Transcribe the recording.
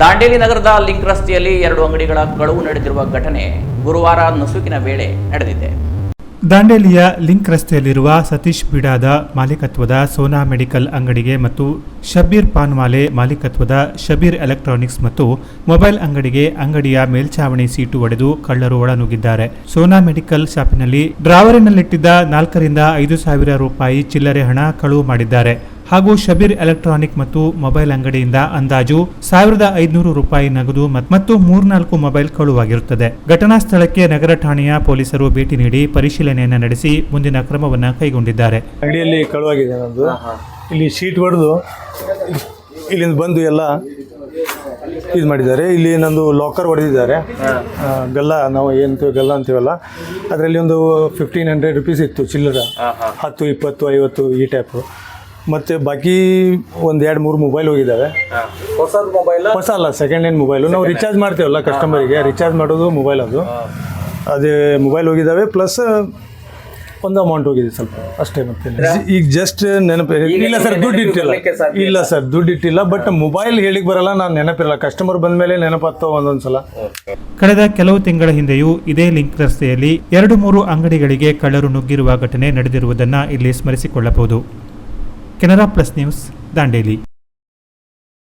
ದಾಂಡೇಲಿ ನಗರದ ಲಿಂಕ್ ರಸ್ತೆಯಲ್ಲಿ ಎರಡು ಅಂಗಡಿಗಳ ಕಳವು ನಡೆದಿರುವ ಘಟನೆ ಗುರುವಾರ ನಸುಕಿನ ವೇಳೆ ನಡೆದಿದೆ. ದಾಂಡೇಲಿಯ ಲಿಂಕ್ ರಸ್ತೆಯಲ್ಲಿರುವ ಸತೀಶ್ ಬಿಡಾದ ಮಾಲೀಕತ್ವದ ಸೋನಾ ಮೆಡಿಕಲ್ ಅಂಗಡಿಗೆ ಮತ್ತು ಶಬೀರ್ ಪಾನ್ವಾಲೆ ಮಾಲೀಕತ್ವದ ಶಬೀರ್ ಎಲೆಕ್ಟ್ರಾನಿಕ್ಸ್ ಮತ್ತು ಮೊಬೈಲ್ ಅಂಗಡಿಗೆ ಅಂಗಡಿಯ ಮೇಲ್ಛಾವಣಿ ಸೀಟು ಒಡೆದು ಕಳ್ಳರು ಒಳನುಗ್ಗಿದ್ದಾರೆ. ಸೋನಾ ಮೆಡಿಕಲ್ ಶಾಪಿನಲ್ಲಿ ಡ್ರಾವರಿನಲ್ಲಿಟ್ಟಿದ್ದ ನಾಲ್ಕರಿಂದ ಐದು ಸಾವಿರ ರೂಪಾಯಿ ಚಿಲ್ಲರೆ ಹಣ ಕಳುವು ಮಾಡಿದ್ದಾರೆ. ಹಾಗೂ ಶಬೀರ್ ಎಲೆಕ್ಟ್ರಾನಿಕ್ ಮತ್ತು ಮೊಬೈಲ್ ಅಂಗಡಿಯಿಂದ ಅಂದಾಜು ಸಾವಿರದ ಐದುನೂರು ರೂಪಾಯಿ ನಗದು ಮತ್- ಮತ್ತು ಮೂರ್ನಾಲ್ಕು ಮೊಬೈಲ್ ಕಳುವಾಗಿರುತ್ತದೆ. ಘಟನಾ ಸ್ಥಳಕ್ಕೆ ನಗರ ಠಾಣೆಯ ಪೊಲೀಸರು ಭೇಟಿ ನೀಡಿ ಪರಿಶೀಲನೆಯನ್ನು ನಡೆಸಿ ಮುಂದಿನ ಕ್ರಮವನ್ನು ಕೈಗೊಂಡಿದ್ದಾರೆ. ಅಂಗಡಿಯಲ್ಲಿ ಕಳುವಾಗಿದೆ ನಂದು ಇಲ್ಲಿ ಶೀಟ್ ಹೊಡೆದು ಇಲ್ಲಿಂದ ಬಂದು ಎಲ್ಲ ಇದು ಮಾಡಿದ್ದಾರೆ. ಇಲ್ಲಿ ನಂದು ಲಾಕರ್ ಹೊಡೆದಿದ್ದಾರೆ. ಗಲ್ಲ ನಾವು ಏನು ಗಲ್ಲ ಅಂತೀವಲ್ಲ. ಅದರಲ್ಲಿ ಒಂದು ಫಿಫ್ಟೀನ್ ಹಂಡ್ರೆಡ್ ರುಪೀಸ್ ಇತ್ತು ಚಿಲ್ಲರ. ಹತ್ತು ಇಪ್ಪತ್ತು ಐವತ್ತು ಈ ಟೈಪು ಮತ್ತು ಬಾಕಿ ಒಂದು ಎರಡು ಮೂರು ಮೊಬೈಲ್ ಹೋಗಿದ್ದಾವೆ ಹೊಸದ ಮೊಬೈಲ್ ಹೊಸ ಅಲ್ಲ ಸೆಕೆಂಡ್ ಹ್ಯಾಂಡ್ ಮೊಬೈಲು ನಾವು ರಿಚಾರ್ಜ್ ಮಾಡ್ತೇವಲ್ಲ ಕಸ್ಟಮರಿಗೆ ರಿಚಾರ್ಜ್ ಮಾಡೋದು ಮೊಬೈಲ್ ಅದು. ಅದೇ ಮೊಬೈಲ್ ಹೋಗಿದ್ದಾವೆ ಪ್ಲಸ್ ಒಂದು ಅಮೌಂಟ್ ಹೋಗಿದೆ ಸ್ವಲ್ಪ. ಅಷ್ಟೇ ಮತ್ತೆ. ಈಗ ಜಸ್ಟ್ ನೆನಪು ಇಲ್ಲ ಸರ್ ದುಡ್ಡು ಇಟ್ಟಿಲ್ಲ. ಇಲ್ಲ ಸರ್ ದುಡ್ಡು ಇಟ್ಟಿಲ್ಲ. ಬಟ್ ಮೊಬೈಲ್ ಹೇಳಿಕ್ ಬರಲ್ಲ ನಾನು ನೆನಪಿರಲ್ಲ. ಕಸ್ಟಮರ್ ಬಂದ್ಮೇಲೆ ನೆನಪಾಗ್ತಾವ ಒಂದೊಂದು ಸಲ ಕಳೆದ ಕೆಲವು ತಿಂಗಳ ಹಿಂದೆಯೂ ಇದೇ ಲಿಂಕ್ ರಸ್ತೆಯಲ್ಲಿ ಎರಡು ಮೂರು ಅಂಗಡಿಗಳಿಗೆ ಕಳ್ಳರು ನುಗ್ಗಿರುವ ಘಟನೆ ನಡೆದಿರುವುದನ್ನು ಇಲ್ಲಿ ಸ್ಮರಿಸಿಕೊಳ್ಳಬಹುದು. Canara plus news Dandeli